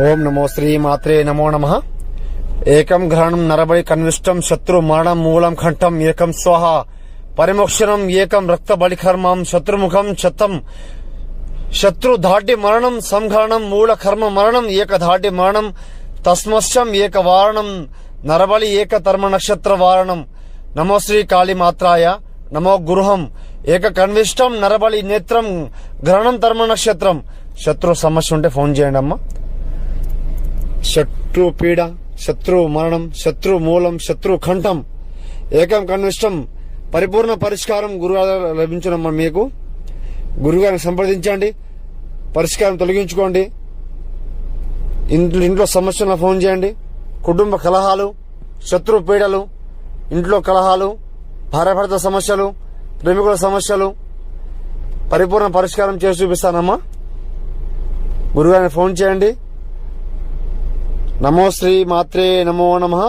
ఓం నమో శ్రీ మాత్రే నమో నమ. ఏకం గ్రహణం నరబడి కన్విష్టం శత్రు మరణం మూలం కంఠం ఏకం స్వాహ. పరిమోక్షణం ఏకం రక్త బలికర్మం శత్రుముఖం శతం శత్రు ధాటి మరణం సంఘరణం మూల కర్మ మరణం ఏక ధాటి మరణం తస్మస్యం ఏక వారణం నరబలి ఏక తర్మ నక్షత్ర వారణం నమో శ్రీ కాళీ మాత్రాయ నమో గృహం ఏక కన్విష్టం నరబలి నేత్రం గ్రహణం తర్మ నక్షత్రం శత్రు సమస్య ఉంటే ఫోన్ చేయండి అమ్మా. శత్రు పీడ శత్రు మరణం శత్రు మూలం శత్రు కంఠం ఏకం కన్విష్టం పరిపూర్ణ పరిష్కారం గురుగారు లభించనమ్మా మీకు. గురుగారిని సంప్రదించండి పరిష్కారం తొలగించుకోండి. ఇంట్లో ఇంట్లో సమస్యలను ఫోన్ చేయండి. కుటుంబ కలహాలు శత్రు పీడలు ఇంట్లో కలహాలు భార్యాభర్త సమస్యలు ప్రేమికుల సమస్యలు పరిపూర్ణ పరిష్కారం చేసి చూపిస్తానమ్మా. గురుగారిని ఫోన్ చేయండి. నమో శ్రీ మాత్రే నమో నమః.